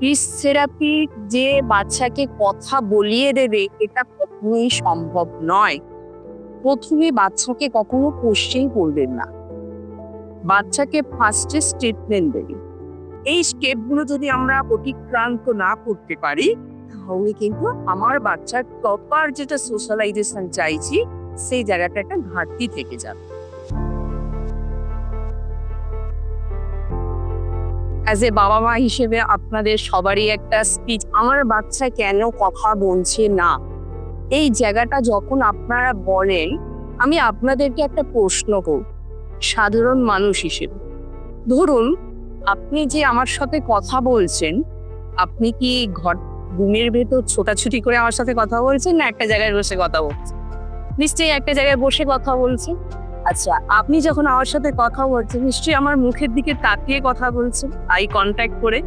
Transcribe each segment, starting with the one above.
Speech therapy যে বাচ্চাকে কথা বলিয়ে দেবে, এটা কখনোই সম্ভব নয়। প্রথমে বাচ্চাকে কখনো কোশ্চেন করবেন না। বাচ্চাকে ফার্স্টে স্টেটমেন্ট দেবেন এই স্টেপগুলো যদি আমরা অতিক্রান্ত না করতে পারি, তাহলে কিন্তু আমার বাচ্চার প্রপার যেটা সোশ্যালাইজেশন চাইছি, সেই জায়গাটা একটা ঘাটতি থেকে যাবে। অ্যাজ এ বাবা মা হিসেবে আপনাদের সবারই একটা স্পিচ আমার বাচ্চা কেন কথা বলছে না? এই জায়গাটা যখন আপনারা বলেন, আমি আপনাদেরকে একটা প্রশ্ন করব সাধারণ মানুষ হিসেবে। ধরুন, আপনি যে আমার সাথে কথা বলছেন, আপনি কি ঘর, রুমের ভেতর ছোটাছুটি করে আমার সাথে কথা বলছেন না একটা জায়গায় বসে কথা বলছেন? নিশ্চয়ই একটা জায়গায় বসে কথা বলছেন। আচ্ছা আপনি যখন আমার সাথে কথা বলছেন, নিশ্চয়ই আমার মুখের দিকে তাকিয়ে কথা বলছেন, আই কন্ট্যাক্ট করে।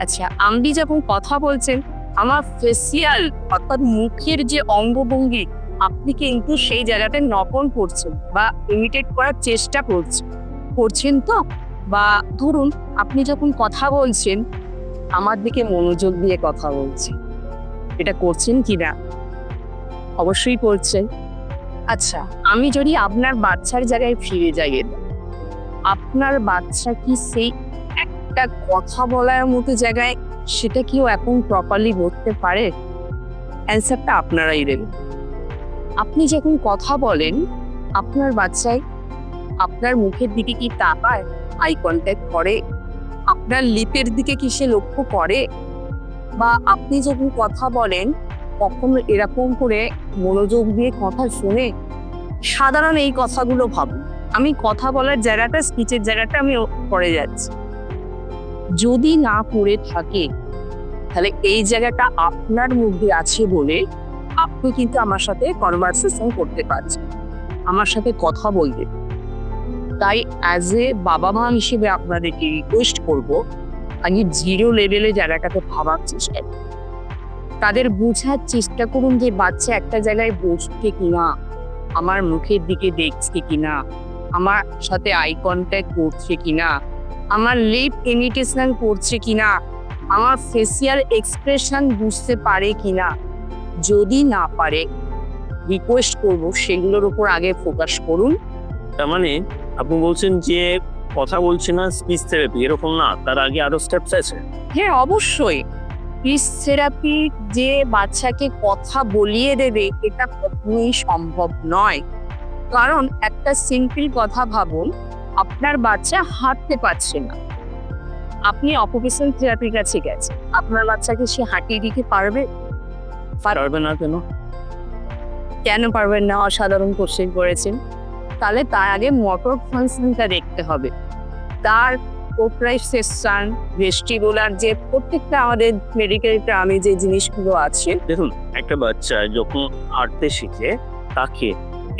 আচ্ছা আপনি যখন কথা বলছেন, আমার ফেসিয়াল অর্থাৎ মুখের যে অঙ্গভঙ্গি, আপনি কিন্তু সেই জায়গাতে নকল করছেন বা ইমিটেট করার চেষ্টা করছেন। করছেন তো? বা ধরুন, আপনি যখন কথা বলছেন, আমার দিকে মনোযোগ দিয়ে কথা বলছেন। এটা করছেন কি না অবশ্যই করছেন। আচ্ছা আমি যদি আপনার বাচ্চার জায়গায় ফিরে যাই, আপনার বাচ্চা কি সেই একটা কথা বলার মতো জায়গায় সেটা কেউ এখন প্রপারলি বলতে পারে? অ্যান্সারটা আপনারাই দেবেন আপনি যখন কথা বলেন, আপনার বাচ্চায় আপনার মুখের দিকে কি তাকায় আই কন্ট্যাক্ট করে? আপনার লিপের দিকে কি সে লক্ষ্য করে? বা আপনি যখন কথা বলেন কখনো এরকম করে মনোযোগ দিয়ে কথা শুনে সাধারণ এই কথাগুলো ভাবুন আমি কথা বলার জায়গাটা স্পিচের জায়গাটা আমি করে যাচ্ছি। যদি না করে থাকে, তাহলে এই জায়গাটা আপনার মধ্যে আছে বলে আপনি কিন্তু আমার সাথে কনভারসেশন করতে পারছেন। আমার সাথে কথা বলতে। তাই অ্যাজ এ বাবা মা হিসেবে আপনাদেরকে রিকোয়েস্ট করব, আগে জিরো লেভেলে জায়গাটাকে ভাবার চেষ্টা। তাদের বোঝার চেষ্টা করুন যে বাচ্চা একটা জায়গায় বসছে কিনা আমার মুখের দিকে দেখছে কিনা আমার সাথে আই কন্ট্যাক্ট করছে কিনা আমার লিপ ইমিটেশন করছে কিনা আমার ফেসিয়াল এক্সপ্রেশন বুঝতে পারে কিনা। যদি না পারে রিকোয়েস্ট করব সেগুলোর উপর আগে ফোকাস করুন। তার মানে আপনি বলছেন যে কথা বলছে না স্পিচ থেরাপি এরকম না তার আগে আরও স্টেপস আছে? হ্যাঁ অবশ্যই। থেরাপি যে বাচ্চাকে কথা বলিয়ে দেবে এটা কখনোই সম্ভব নয়। কারণ একটা সিম্পল কথা ভাবুন আপনার বাচ্চা হাঁটতে পারছে না। আপনি অকুপেশন থেরাপির কাছে গেছেন আপনার বাচ্চাকে সে হাঁটিয়ে দিতে পারবে? পারবে না কেন? কেন পারবেন না? অসাধারণ কোশ্চেন করেছেন। তাহলে তার আগে মোটর ফাংশনটা দেখতে হবে। তার প্রোপ্রাইসেশন ভেস্টিবুলার যে প্রত্যেকটা আমাদের মেডিকেল আমি যে জিনিসগুলো আছে। দেখুন, একটা বাচ্চা যখন হাঁটতে শিখে, তাকে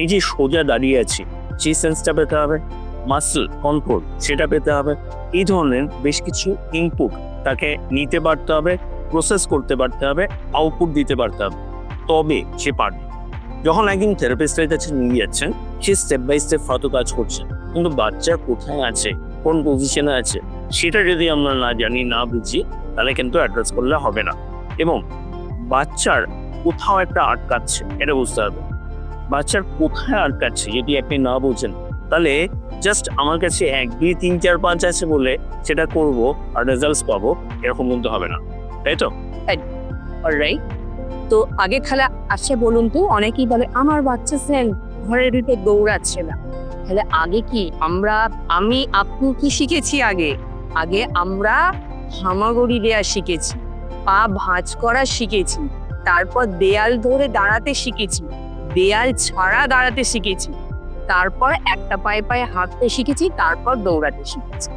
এই যে সোজা দাঁড়িয়ে আছে সেই সেন্সটা পেতে হবে মাসল কন্ট্রোল সেটা পেতে হবে, এই ধরনের বেশ কিছু ইনপুট তাকে নিতে পারতে হবে প্রসেস করতে পারতে হবে আউটপুট দিতে পারতে হবে। তবে সে পারবে যখন একদিন থেরাপিস্টের কাছে নিয়ে যাচ্ছেন, সে স্টেপ বাই স্টেপ হয়তো কাজ করছে, কিন্তু বাচ্চা কোথায় আছে? কোন পজিশনে আছে, সেটা যদি আমরা না জানি, না বুঝি, তাহলে কিন্তু অ্যাড্রেস করলে হবে না। এবং বাচ্চার কোথাও একটা আটকাচ্ছে, এটা বুঝতে হবে। বাচ্চার কোথায় আটকাচ্ছে, যদি আপনি না বোঝেন, তাহলে জাস্ট আমার কাছে এক, দুই, তিন, চার, পাঁচ আছে বলে সেটা করব আর রেজাল্টস পাবো, এরকম কিন্তু হবে না। তাই তো? তো আগে খেলা আসে বলুন তো, অনেকেই বলে, আমার বাচ্চা স্যার ঘরের ভিতরে দৌড়াচ্ছে না। তাহলে আগে কি আমরা, আমি, আপনি কি শিখেছি আগে? আগে আমরা হামাগুড়ি দেয়া শিখেছি, পা ভাঁজ করা শিখেছি, তারপর দেয়াল ধরে দাঁড়াতে শিখেছি, দেয়াল ছাড়া দাঁড়াতে শিখেছি, তারপর একটা পায়ে পায়ে হাঁটতে শিখেছি, তারপর দৌড়াতে শিখেছি।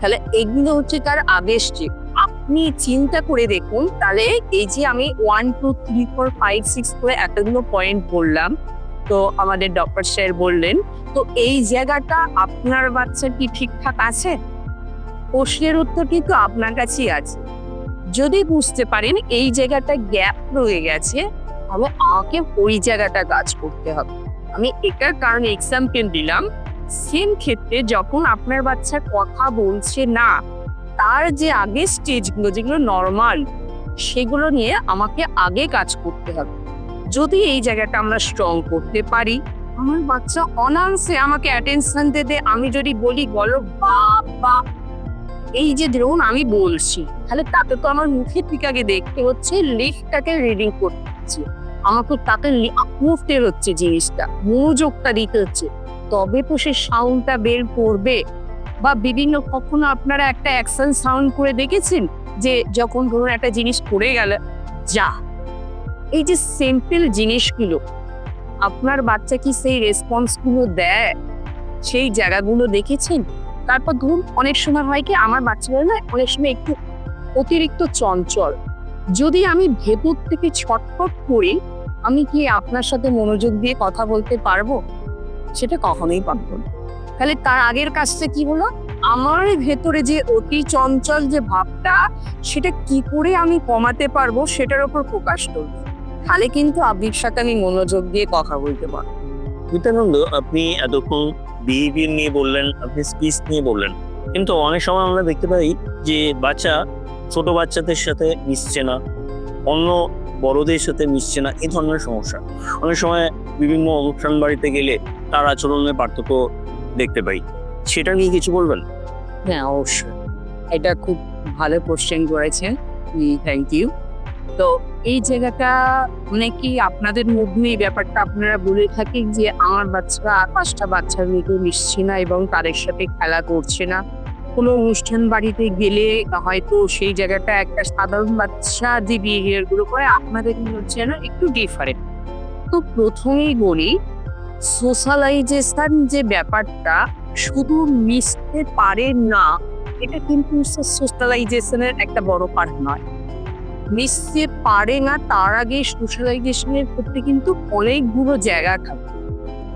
তাহলে এগুলো হচ্ছে তার আদেশ যে আপনি চিন্তা করে দেখুন, তাহলে এই যে আমি one two three four five six করে এতগুলো পয়েন্ট বললাম তো আমাদের ডক্টর স্যার বললেন। তো এই জায়গাটা আপনার বাচ্চার কি ঠিকঠাক আছে? প্রশ্নের উত্তর কিন্তু আপনার কাছেই আছে। যদি বুঝতে পারেন এই জায়গাটা গ্যাপ রয়ে গেছে, তাহলে আমাকে ওই জায়গাটা কাজ করতে হবে। আমি এটার কারণে এক্সাম্পল দিলাম সেম ক্ষেত্রে যখন আপনার বাচ্চা কথা বলছে না, তার যে আগে স্টেজগুলো যেগুলো নর্মাল সেগুলো নিয়ে আমাকে আগে কাজ করতে হবে। যদি এই জায়গাটা আমরা স্ট্রং করতে পারি, আমার বাচ্চা অনার্সে আমাকে অ্যাটেনশন দেবে আমি যদি বলি, বলো, বাবা, এই যে ধরুন আমি বলছি, তাহলে তাতে তো আমার মুখের দিকে আগে দেখতে হচ্ছে লেখটাকে রিডিং করতে হচ্ছে। আমাকে তাতে মুহূর্তের হচ্ছে জিনিসটা, মনোযোগটা দিতে হচ্ছে। তবে তো সে সাউন্ডটা বের করবে। বা বিভিন্ন, কখনো আপনারা একটা অ্যাকশন সাউন্ড করে দেখেছেন? যে যখন ধরুন একটা জিনিস পড়ে গেল, যা এই যে সিম্পল জিনিসগুলো, আপনার বাচ্চা কি সেই রেসপন্সগুলো দেয়? সেই জায়গাগুলো দেখেছেন? তারপর ধরুন, অনেক সময় হয় কি, আমার বাচ্চারা না অনেক সময় একটু অতিরিক্ত চঞ্চল। যদি আমি ভেতর থেকে ছটফট করি, আমি কি আপনার সাথে মনোযোগ দিয়ে কথা বলতে পারব? সেটা কখনোই পারব না। তাহলে তার আগের কাজটা কি হলো? আমার ভেতরে যে অতি চঞ্চল যে ভাবটা, সেটা কি করে আমি কমাতে পারব, সেটার ওপর ফোকাস করব। তাহলে কিন্তু আবির সাথে আমি মনোযোগ দিয়ে কথা বলতে পারব। নিত্যানন্দ আপনি এতক্ষণ বিহেভিয়ার নিয়ে বললেন আপনি স্পিচ নিয়ে বললেন। কিন্তু অনেক সময় আমরা দেখতে পাই যে বাচ্চা ছোট বাচ্চাদের সাথে মিশছে না অন্য বড়দের সাথে মিশছে না এই ধরনের সমস্যা। অনেক সময় বিভিন্ন অনুষ্ঠান বাড়িতে গেলে তার আচরণের পার্থক্য দেখতে পাই। সেটা নিয়ে কিছু বলবেন? হ্যাঁ অবশ্যই। এটা খুব ভালো কোশ্চেন করেছেন। থ্যাংক ইউ তো এই জায়গাটা মানে কি আপনাদের মধ্যে এই ব্যাপারটা আপনারা বলে থাকেন যে আমার বাচ্চারা আর পাঁচটা বাচ্চার মতো মিশছে না এবং তাদের সাথে খেলা করছে না? কোনো অনুষ্ঠান বাড়িতে গেলে হয়তো সেই জায়গাটা একটা সাধারণ বাচ্চা যে বিহেভিয়ারগুলো করে, আপনাদের হচ্ছে না একটু ডিফারেন্ট তো প্রথমেই বলি সোশ্যালাইজেশন যে ব্যাপারটা শুধু মিশতে পারে না, এটা কিন্তু সোশ্যালাইজেশনের একটা বড় পার্ট নয়। মিশতে পারে না, তার আগে সোশ্যালাইজেশনের ক্ষেত্রে কিন্তু অনেকগুলো জায়গা থাকে।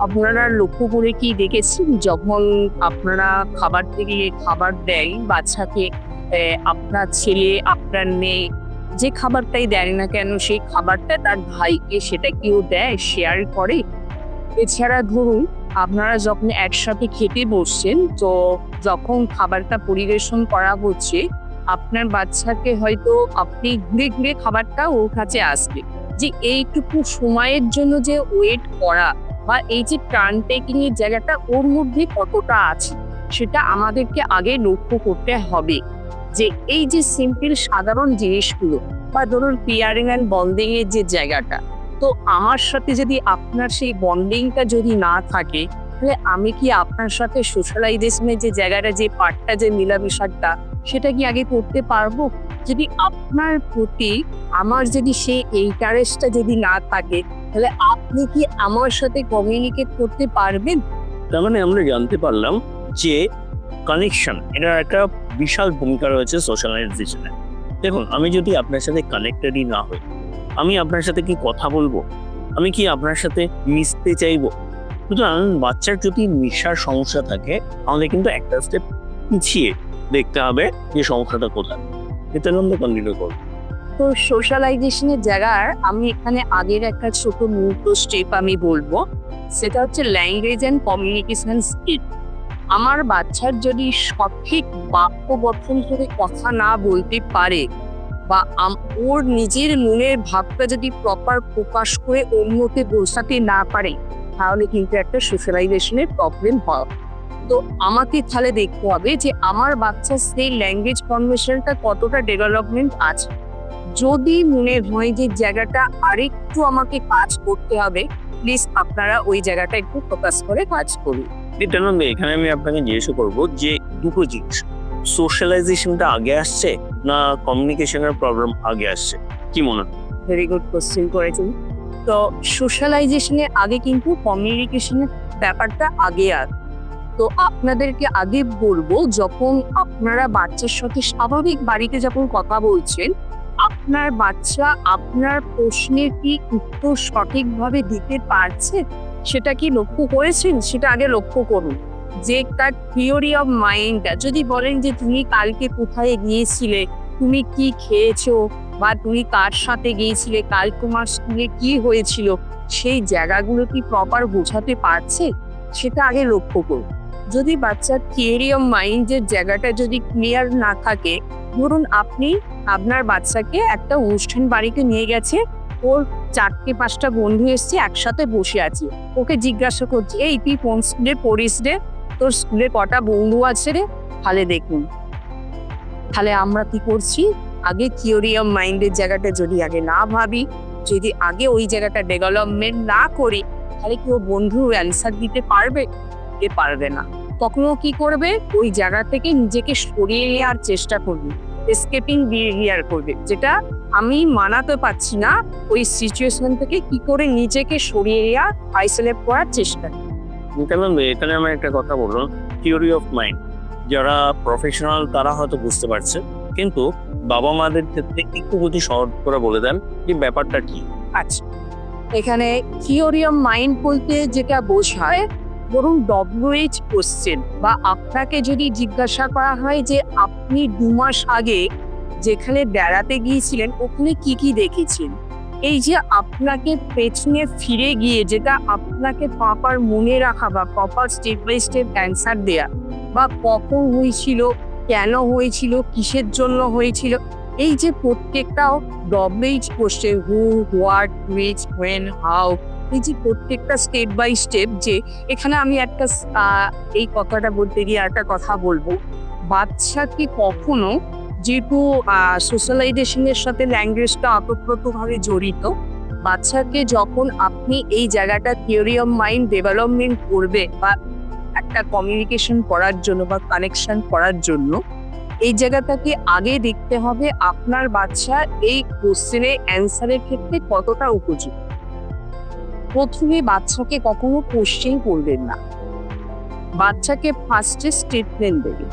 আপনারা লক্ষ্য করে কি দেখেছেন? যখন আপনারা খাবার থেকে খাবার দেয় বাচ্চাকে আপনার ছেলে, আপনার মেয়ে, যে খাবারটাই দেয় না কেন, সেই খাবারটা তার ভাইকে সেটা কেউ দেয় শেয়ার করে। এছাড়া ধরুন, আপনারা যখন একসাথে খেতে বসছেন, তো যখন খাবারটা পরিবেশন করা হচ্ছে আপনার বাচ্চাকে হয়তো আপনি ঘুরে ঘুরে খাবারটা ওর কাছে আসবে। যে এইটুকু সময়ের জন্য যে ওয়েট করা বা এই যে টার্ন টেকিং এর জায়গাটা ওর মধ্যে কতটা আছে, সেটা আমাদেরকে আগে লক্ষ্য করতে হবে। যে এই যে সিম্পল সাধারণ জিনিসগুলো বা ধরুন পিয়ারিং অ্যান্ড বন্ডিং এর যে জায়গাটা, তো আমার সাথে যদি আপনার সেই বন্ডিংটা যদি না থাকে তাহলে আমি কি আপনার সাথে সোশ্যালাইজেশনের যে জায়গাটা, যে পার্টটা, যে মিলামিশাটা, সেটা কি আগে করতে পারব? যদি আপনার প্রতি আমার যদি সেই ইন্টারেস্টটা যদি না থাকে, তাহলে আপনি কি আমার সাথে কমিউনিকেট করতে পারবেন? তার মানে আমরা জানতে পারলাম যে কানেকশন এটার একটা বিশাল ভূমিকা রয়েছে সোশ্যালাইজেশনে দেখুন, আমি যদি আপনার সাথে কানেক্টেডই না হই, আমি আপনার সাথে কি কথা বলব? আমি কি আপনার সাথে মিশতে চাইব? সুতরাং বাচ্চার যদি নেশার সমস্যা থাকে আমাদের কিন্তু একটা স্টেপ পিছিয়ে দেখতে হবে যে সমস্যাটা কোথায়। নিত্যানন্দ কন্টিনিউ করব তো সোশ্যালাইজেশনের জায়গার আমি এখানে আগের একটা ছোট মুহূর্ত স্টেপ আমি বলব। সেটা হচ্ছে ল্যাঙ্গুয়েজ অ্যান্ড কমিউনিকেশন স্কিল আমার বাচ্চার যদি সঠিক বাক্য গঠন করে কথা না বলতে পারে বা ওর নিজের মনের ভাবটা যদি প্রপার প্রকাশ করে অন্যকে বোঝাতে না পারে তাহলে কিন্তু একটা সোশ্যালাইজেশনের প্রবলেম হয়। তো আমাকে তাহলে দেখতে হবে যে আমার বাচ্চার সেই ল্যাঙ্গুয়েজ কনভেশনটা কতটা ডেভেলপমেন্ট আছে। যদি মনে হয় যে জায়গাটা আরেকটু আমাকে কাজ করতে হবে প্লিজ আপনারা ওই জায়গাটা একটু ফোকাস করে কাজ করুন। নিত্যানন্দ এখানে আমি আপনাকে জিজ্ঞাসা করব যে দুটো জিনিস সোশ্যালাইজেশনটা আগে আসছে না কমিউনিকেশনের প্রবলেম আগে আসছে? কি মনে হয়? ভেরি গুড কোশ্চেন করেছেন। তো সোশ্যালাইজেশনের আগে কিন্তু কমিউনিকেশনের ব্যাপারটা আগে আর। তো আপনাদেরকে আগে বলব, যখন আপনারা বাচ্চার সাথে স্বাভাবিক বাড়িতে যখন কথা বলছেন, আপনার বাচ্চা আপনার প্রশ্নের কি উত্তর সঠিকভাবে দিতে পারছে, সেটা কি লক্ষ্য করেছেন? সেটা আগে লক্ষ্য করুন। যে তার থিওরি অফ মাইন্ডটা যদি বলেন যে, তুমি কালকে কোথায় গিয়েছিলে? তুমি কি খেয়েছো? বা তুমি কার সাথে গিয়েছিলে, কাল তোমার স্কুলে কি হয়েছিল, সেই জায়গাগুলো কি প্রপার বোঝাতে পারছে? সেটা আগে লক্ষ্য করুন যদি বাচ্চার থিওরি অফ মাইন্ডের জায়গাটা যদি ক্লিয়ার না থাকে, ধরুন আপনি আপনার বাচ্চাকে একটা অনুষ্ঠান বাড়িতে নিয়ে গেছে, ওর চারটে পাঁচটা বন্ধু এসছে, একসাথে বসে আছে। ওকে জিজ্ঞাসা করছি, এই তুই কোন স্কুলে পড়িস রে? তোর স্কুলে কটা বন্ধু আছে রে? তাহলে দেখুন। তাহলে আমরা কি করছি? আগে অফ মাইন্ডের জায়গাটা যদি আগে না ভাবি, যদি আগে ওই জায়গাটা ডেভেলপমেন্ট না করি, তাহলে কি ও বন্ধু অ্যান্সার দিতে পারবে? এ পারবে না। তখন ও কি করবে? ওই জায়গা থেকে নিজেকে সরিয়ে নেওয়ার চেষ্টা করবে। এসকেপিং বিহেভিয়ার করবে। যেটা আমি মানাতে পারছি না, ওই সিচুয়েশন থেকে কি করে নিজেকে সরিয়ে নেওয়া আইসোলেট করার চেষ্টা এখানে আমার একটা কথা বলুন। থিওরি অফ মাইন্ড যারা প্রফেশনাল তারা হয়তো বুঝতে পারছে। কিন্তু বাবা মাদের ক্ষেত্রে একটু যদি সহজ করে বলে দেন যে ব্যাপারটা কি। আচ্ছা। এখানে থিওরি অফ মাইন্ড বলতে যেটা বোঝায়, ধরুন ডব্লিউএইচ কোশ্চেন বা আপনাকে যদি জিজ্ঞাসা করা হয় যে আপনি দু মাস আগে যেখানে বেড়াতে গিয়েছিলেন, ওখানে কি কি দেখেছেন? এই যে আপনাকে পেছনে ফিরে গিয়ে যেটা আপনাকে প্রপার মনে রাখা বা proper step by step answer দেয়া বা কখন হয়েছিল কেন হয়েছিল? কিসের জন্য হয়েছিল? এই যে প্রত্যেকটা WH question who what which when how এই যে প্রত্যেকটা স্টেপ বাই স্টেপ যে এখানে আমি একটা এই কথাটা বলতে গিয়ে একটা কথা বলব। বাচ্চাকে কখনো যেহেতু সোশ্যালাইজেশনের সাথে ল্যাঙ্গুয়েজটা অতপ্রতভাবে জড়িত বাচ্চাকে যখন আপনি এই জায়গাটা থিওরি অফ মাইন্ড ডেভেলপমেন্ট করবে বা একটা কমিউনিকেশন করার জন্য বা কানেকশন করার জন্য এই জায়গাটাকে আগে দেখতে হবে আপনার বাচ্চা এই কোশ্চেনের অ্যান্সারের ক্ষেত্রে কতটা উপযুক্ত। প্রথমে বাচ্চাকে কখনো কোশ্চেন করবেন না। বাচ্চাকে ফার্স্টে স্টেটমেন্ট দেবে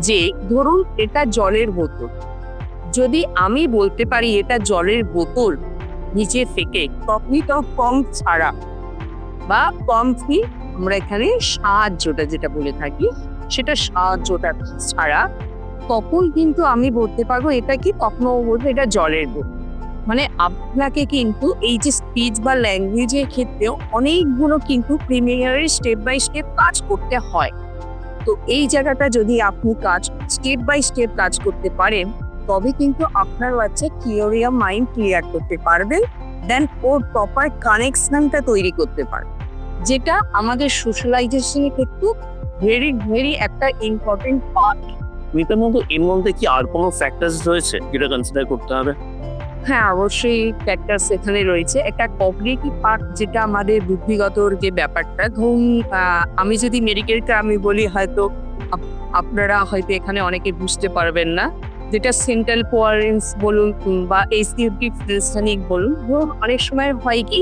যে, ধরুন এটা জলের বোতল। যদি আমি বলতে পারি এটা জলের বোতল, নিচে থেকে তখনই তো পাম্প ছাড়া বা পাম্প কি আমরা এখানে সাহায্যটা যেটা বলে থাকি, সেটা সাহায্যটা ছাড়া তখন কিন্তু আমি বলতে পারব এটা কি তখন ও বলবে এটা জলের বোতল। মানে আপনাকে কিন্তু এই যে স্পিচ বা ল্যাঙ্গুয়েজের ক্ষেত্রেও অনেকগুলো কিন্তু প্রিমিয়ারের স্টেপ বাই স্টেপ কাজ করতে হয়। তো এই জায়গাটা যদি আপনি কাজ স্টেপ বাই স্টেপ কাজ করতে পারেন, তবে কিন্তু আপনার বাচ্চা থিওরি মাইন্ড ক্লিয়ার করতে পারবেন দেন ওর প্রপার কানেকশনটা তৈরি করতে পারবে। যেটা আমাদের সোশ্যালাইজেশনের ক্ষেত্রে ভেরি ভেরি একটা ইম্পর্টেন্ট পার্ট মিতার মতো এর মধ্যে কি আর কোনো ফ্যাক্টরস রয়েছে যেটা কনসিডার করতে হবে? হ্যাঁ অবশ্যই ফ্যাক্টরস এখানে রয়েছে। একটা কগ্নিটিভ পার্ট যেটা আমাদের বুদ্ধিগতর যে ব্যাপারটা ধরুন আমি যদি মেডিকেলটা আমি বলি হয়তো আপনারা হয়তো এখানে অনেকে বুঝতে পারবেন না। যেটা সেন্ট্রাল কোয়ারেন্স বলুন বা এসিউটিভ ফিলস্টানিক বলুন ধরুন অনেক সময় হয় কি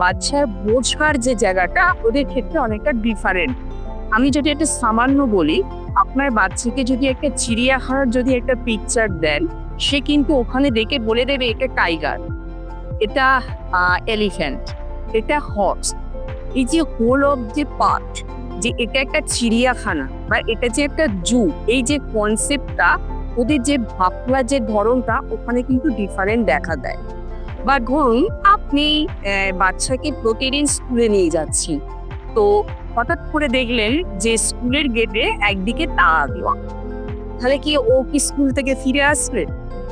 বাচ্চার বোঝার যে জায়গাটা, ওদের ক্ষেত্রে অনেকটা ডিফারেন্ট আমি যদি একটা সামান্য বলি, আপনার বাচ্চাকে যদি একটা চিড়িয়াখানার যদি একটা পিকচার দেন, সে কিন্তু ওখানে দেখে বলে দেবে এটা টাইগার এটা এলিফ্যান্ট এটা হর্স এই যে হোল অফ যে পার্ট যে এটা একটা চিড়িয়াখানা বা এটা যে একটা জু এই যে কনসেপ্টটা ওদের যে ভাবনার যে ধরনটা, ওখানে কিন্তু ডিফারেন্ট দেখা দেয়। বা ধরুন আপনি বাচ্চাকে প্রতিদিন স্কুলে নিয়ে যাচ্ছি। তো হঠাৎ করে দেখলেন যে স্কুলের গেটে একদিকে তালা দেওয়া। তাহলে কি ও কি স্কুল থেকে ফিরে আসবে?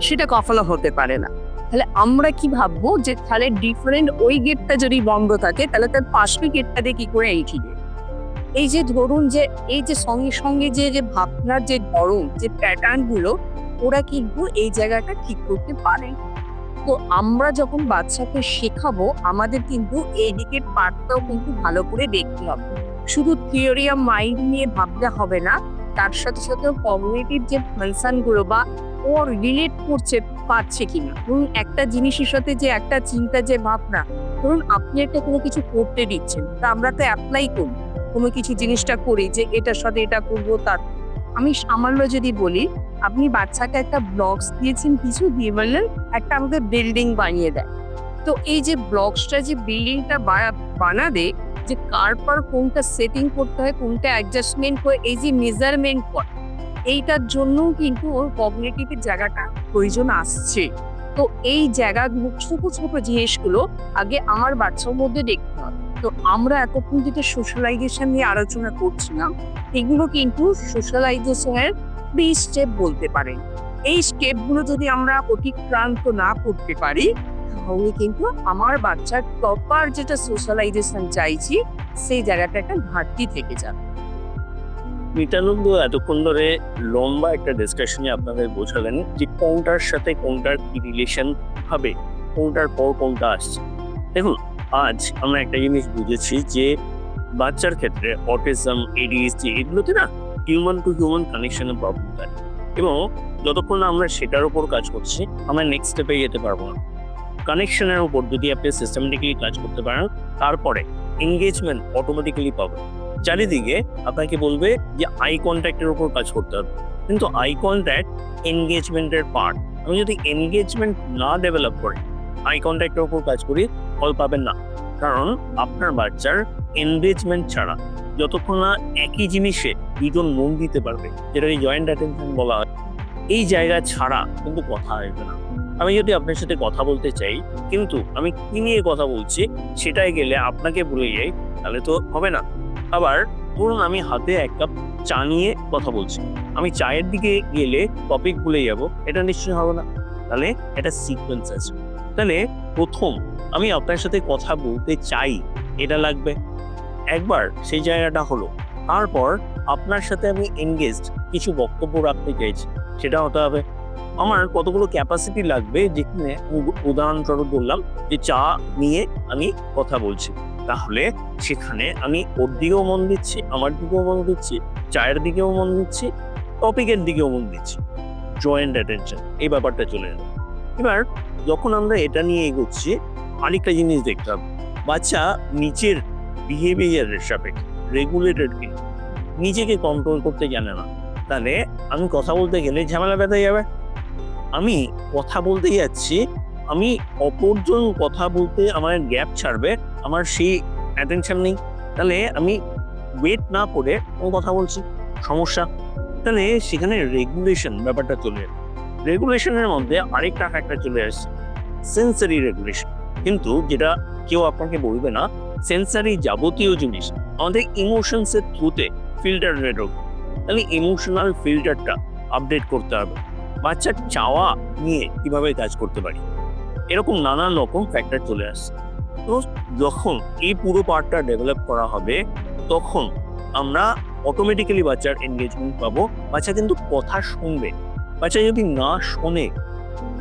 সেটা কখনো হতে পারে না। তাহলে আমরা কি ভাববো যে তাহলে ডিফারেন্ট ওই গেটটা যদি বন্ধ থাকে, তাহলে তার পাশের গেটটা দিয়ে কি করে এই ঠিকে এই যে ধরুন যে, এই যে সঙ্গে সঙ্গে যে যে ভাবনার যে ধরন, যে প্যাটার্নগুলো, ওরা কিন্তু এই জায়গাটা ঠিক করতে পারে। তো আমরা যখন বাচ্চাকে শেখাবো, আমাদের কিন্তু এই দিকের পার্টটাও কিন্তু ভালো করে দেখতে হবে। শুধু থিওরি অফ মাইন্ড নিয়ে ভাবলে হবে না, তার সাথে সাথে কমিউনিটির যে ফাংশনগুলো বা ও রিলেট করছে, পারছে কিনা। ধরুন একটা জিনিসের সাথে যে একটা চিন্তা, যে ভাবনা, ধরুন আপনি একটা কোনো কিছু করতে দিচ্ছেন, তা আমরা তো অ্যাপ্লাই করি। কোনো কিছু জিনিসটা করি যে এটার সাথে এটা করব, তার আমি সামান্য যদি বলি আপনি বাচ্চাকে একটা ব্লগস দিয়েছেন, কিছু দিয়ে বললেন, একটা আমাদের বিল্ডিং বানিয়ে দেয়। তো এই যে ব্লগসটা যে বিল্ডিংটা বানাবে, যে কার পর কোনটা সেটিং করতে হয়, কোনটা অ্যাডজাস্টমেন্ট করে এই যে মেজারমেন্ট করা এইটার জন্যও কিন্তু ওর কমিউনিটির জায়গাটা প্রয়োজন আসছে। তো এই জায়গা, ছোট ছোট জিনিসগুলো আগে আমার বাচ্চার মধ্যে দেখতে হবে। তো আমরা এতক্ষণ যেটা সোশ্যালাইজেশন নিয়ে আলোচনা করছিলাম, এগুলো কিন্তু সোশ্যালাইজেশনের থ্রি স্টেপ বলতে পারেন। এই স্টেপগুলো যদি আমরা অতিক্রান্ত না করতে পারি, তাহলে কিন্তু আমার বাচ্চার প্রপার যেটা সোশ্যালাইজেশন চাইছি, সেই জায়গাটা একটা ঘাটতি থেকে যাবে। নিত্যানন্দ এতক্ষণ ধরে লম্বা একটা ডিসকাশনে আপনাদের বোঝালেন যে কোনটার সাথে কোনটার কি রিলেশন হবে, কোনটার পর কোনটা আসছে। দেখুন, আজ আমরা একটা জিনিস বুঝেছি যে বাচ্চার ক্ষেত্রে অটিজম এডিএসডি এগুলোতে না হিউম্যান টু হিউম্যান কানেকশনের প্রবলেম থাকে এবং যতক্ষণ না আমরা সেটার উপর কাজ করছি, আমরা নেক্সট স্টেপে যেতে পারব না। কানেকশনের উপর যদি আপনি সিস্টেমেটিক্যালি কাজ করতে পারেন, তারপরে এঙ্গেজমেন্ট অটোমেটিক্যালি পাবেন। চারিদিকে আপনাকে বলবে যে আই কন্ট্যাক্টের উপর কাজ করতে হবে। কিন্তু আই কন্ট্যাক্ট এনগেজমেন্টের পার্ট আমি যদি এনগেজমেন্ট না ডেভেলপ করি আই কন্ট্যাক্টের উপর কাজ করি, ফল পাবেন না। কারণ আপনার বাচ্চার এনগেজমেন্ট ছাড়া যতক্ষণ না একই জিনিসে দুজন মন দিতে পারবে, যেটাকে জয়েন্ট অ্যাটেনশন বলা হয়, এই জায়গা ছাড়া কিন্তু কথা আসবে না। আমি যদি আপনার সাথে কথা বলতে চাই, কিন্তু আমি কি নিয়ে কথা বলছি সেটাই গেলে আপনাকে ভুলে যাই, তাহলে তো হবে না। আবার ধরুন আমি হাতে এক কাপ চা নিয়ে কথা বলছি, আমি চায়ের দিকে গেলে টপিক ভুলে যাব, এটা নিশ্চয়ই হবে না। তাহলে এটা সিকোয়েন্স আছে। তাহলে প্রথম আমি আপনার সাথে কথা বলতে চাই, এটা লাগবে। একবার সেই জায়গাটা হলো। তারপর আপনার সাথে আমি এনগেজড কিছু বক্তব্য রাখতে চাইছি, সেটা হতে হবে। আমার কতগুলো ক্যাপাসিটি লাগবে যেখানে উদাহরণস্বরূপ বললাম যে চা নিয়ে আমি কথা বলছি। তাহলে সেখানে আমি ওর দিকেও মন দিচ্ছি, আমার দিকেও মন দিচ্ছি, চায়ের দিকেও মন দিচ্ছি টপিকের দিকেও মন দিচ্ছি। জয়েন্ট অ্যাটেনশন এই ব্যাপারটা চলে যাবে এবার যখন আমরা এটা নিয়ে এগোচ্ছি আরেকটা জিনিস দেখতে হবে। বাচ্চা নিচের বিহেভিয়ারের সাপেক্ষে রেগুলেটেড কি, নিজেকে কন্ট্রোল করতে জানে না। তাহলে আমি কথা বলতে গেলে ঝামেলা বেঁধে যাবে। আমি কথা বলতে যাচ্ছি, আমি অপরজন কথা বলতে আমার গ্যাপ ছাড়বে, আমার সেই অ্যাটেনশন নেই। তাহলে আমি ওয়েট না করে ও কথা বলছি, সমস্যা। তাহলে সেখানে রেগুলেশন ব্যাপারটা চলে রেগুলেশনের মধ্যে আরেকটা ফ্যাক্টর চলে আসছে সেন্সারি রেগুলেশন কিন্তু যেটা কেউ আপনাকে বলবে না সেন্সারি যাবতীয় জিনিস, আমাদের ইমোশনসের থ্রুতে ফিল্টার রেড তাহলে ইমোশনাল ফিল্টারটা আপডেট করতে হবে। বাচ্চার চাওয়া নিয়ে কীভাবে কাজ করতে পারি? এরকম নানান রকম ফ্যাক্টর চলে আসছে তো যখন এই পুরো পার্টটা ডেভেলপ করা হবে, তখন আমরা অটোমেটিক্যালি বাচ্চার এনগেজমেন্ট পাবো। বাচ্চা কিন্তু কথা শুনবে। বাচ্চা যদি না শোনে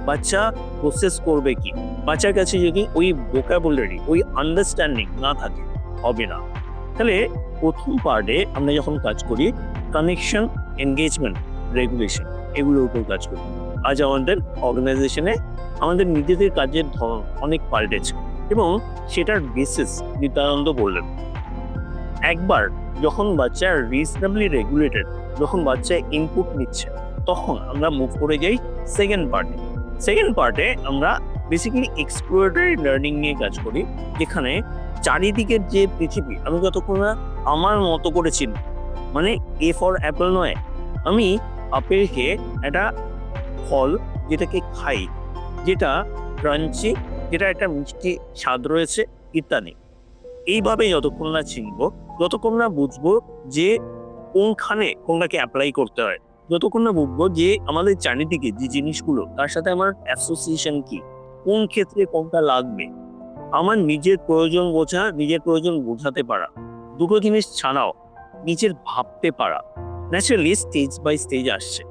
বাচ্চা প্রসেস করবে কি? বাচ্চার কাছে যদি ওই ভোকাবুলারি ওই আন্ডারস্ট্যান্ডিং না থাকে, হবে না। তাহলে প্রথম পার্টে আমরা যখন কাজ করি কানেকশন এনগেজমেন্ট রেগুলেশন এগুলোর উপর কাজ করি। আজ আমাদের অর্গানাইজেশনে আমাদের নিজেদের কাজের ধরন অনেক পাল্টেছে এবং সেটার বেসিস নিত্যানন্দ বললেন। একবার যখন বাচ্চা রিজনেবলি রেগুলেটেড যখন বাচ্চা ইনপুট নিচ্ছে, তখন আমরা মুভ করে যাই সেকেন্ড পার্টে সেকেন্ড পার্টে আমরা বেসিক্যালি এক্সপ্লোরেটরি লার্নিং নিয়ে কাজ করি, যেখানে চারিদিকের যে পৃথিবী, আমি যতক্ষণ না আমার মতো করে চিনি মানে এ ফর অ্যাপেল নয়, আমি আপেলকে একটা ফল যেটাকে খাই, যেটা ক্রাঞ্চি যেটা একটা মিষ্টি স্বাদ রয়েছে ইত্যাদি। এইভাবে যতক্ষণ না চিনব যতক্ষণ না বুঝব যে কোনখানে কোনটাকে অ্যাপ্লাই করতে হয়। যতক্ষণ না বুঝব যে আমাদের চারিদিকে যে জিনিসগুলো, তার সাথে আমার অ্যাসোসিয়েশন কি? কোন ক্ষেত্রে কোনটা লাগবে? আমার নিজের প্রয়োজন বোঝা, নিজের প্রয়োজন বোঝাতে পারা। দুটো জিনিস ছাড়াও নিজের ভাবতে পারা। ন্যাচারালি স্টেজ বাই স্টেজ আসছে।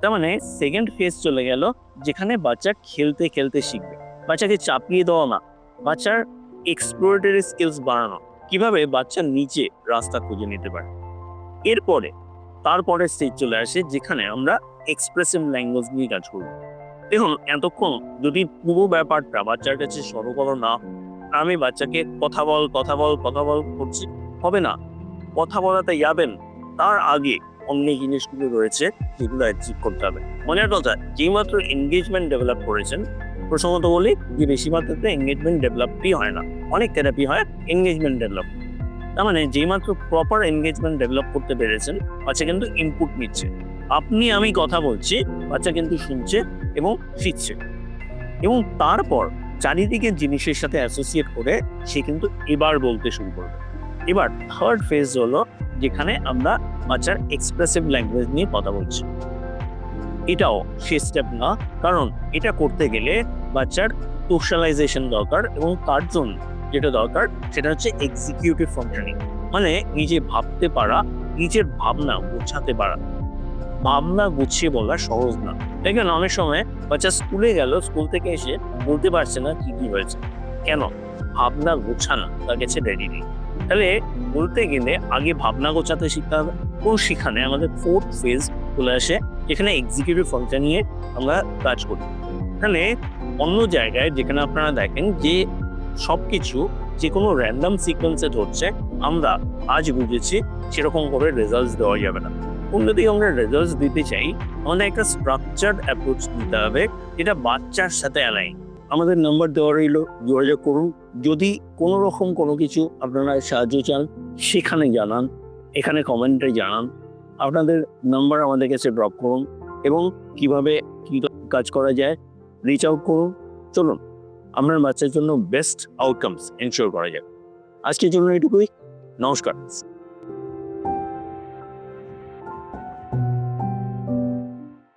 তার মানে সেকেন্ড ফেজ চলে গেল, যেখানে বাচ্চা খেলতে খেলতে শিখবে। বাচ্চাকে চাপিয়ে দেওয়া না, বাচ্চার এক্সপ্লোরেটরি স্কিলস বাড়ানো। কীভাবে বাচ্চা নিচে রাস্তা খুঁজে নিতে পারে? এরপরে তারপরে স্টেজ চলে আসে যেখানে আমরা এক্সপ্রেসিভ ল্যাঙ্গুয়েজ নিয়ে কাজ করব দেখুন, এতক্ষণ যদি পুরো ব্যাপারটা বাচ্চার কাছে সরকর না আমি বাচ্চাকে কথা বল কথা বল কথা বল করছি, হবে না। কথা বলাতে যাবেন, তার আগে অন্য জিনিসগুলো রয়েছে যেগুলো অ্যাচিভ করতে হবে। মনের কথা যেই মাত্র এনগেজমেন্ট ডেভেলপ করেছেন প্রসঙ্গত বলি যে বেশি মাত্রাতে এনগেজমেন্ট ডেভেলপই হয় না। অনেক থেরাপি হয় এনগেজমেন্ট ডেভেলপ তার মানে যেই মাত্র প্রপার এনগেজমেন্ট ডেভেলপ করতে পেরেছেন, বাচ্চা কিন্তু ইনপুট নিচ্ছে। আপনি আমি কথা বলছি, বাচ্চা কিন্তু শুনছে এবং শিখছে। এবং তারপর চারিদিকের জিনিসের সাথে অ্যাসোসিয়েট করে সে কিন্তু এবার বলতে শুরু করবে। এবার থার্ড ফেজ হলো যেখানে আমরা বাচ্চার এক্সপ্রেসিভ ল্যাঙ্গুয়েজ নিয়ে কথা বলছি। এটাও সে স্টেপ না, কারণ এটা করতে গেলে বাচ্চার সোশ্যালাইজেশন দরকার এবং তার জন্য যেটা দরকার সেটা হচ্ছে এক্সিকিউটিভ ফাংশনিং মানে নিজে ভাবতে পারা, নিজের ভাবনা বোঝাতে পারা। ভাবনা গুছিয়ে বলা সহজ না। দেখবেন অনেক সময় বাচ্চা স্কুলে গেল স্কুল থেকে এসে বলতে পারছে না কি কি হয়েছে। কেন? ভাবনা গোছানো, তার কাছে রেডি নেই। তাহলে বলতে গেলে আগে ভাবনা গোছাতে শিখতে হবে। এবং সেখানে আমাদের ফোর্থ ফেজ চলে আসে, যেখানে এক্সিকিউটিভ ফাংশন নিয়ে আমরা কাজ করি। তাহলে অন্য জায়গায় যেখানে আপনারা দেখেন যে সবকিছু যে কোনো র্যান্ডাম সিকোয়েন্সে ধরছে, আমরা আজ বুঝেছি সেরকম করে রেজাল্ট দেওয়া যাবে না। অন্যদিকে আমরা রেজাল্ট দিতে চাই, আমাদের একটা স্ট্রাকচার্ড অ্যাপ্রোচ দিতে হবে, যেটা বাচ্চার সাথে অ্যালাইন আমাদের নাম্বার দেওয়া রইল, যোগাযোগ করুন। যদি কোনো রকম কোনো কিছু আপনারা সাহায্য চান, সেখানে জানান, এখানে কমেন্টে জানান। আপনাদের নাম্বার আমাদের কাছে ড্রপ করুন এবং কীভাবে কি কাজ করা যায় রিচ আউট করুন। চলুন। আপনার বাচ্চার জন্য বেস্ট আউটকামস এনশিওর করা যাবে। আজকের জন্য এটুকুই নমস্কার।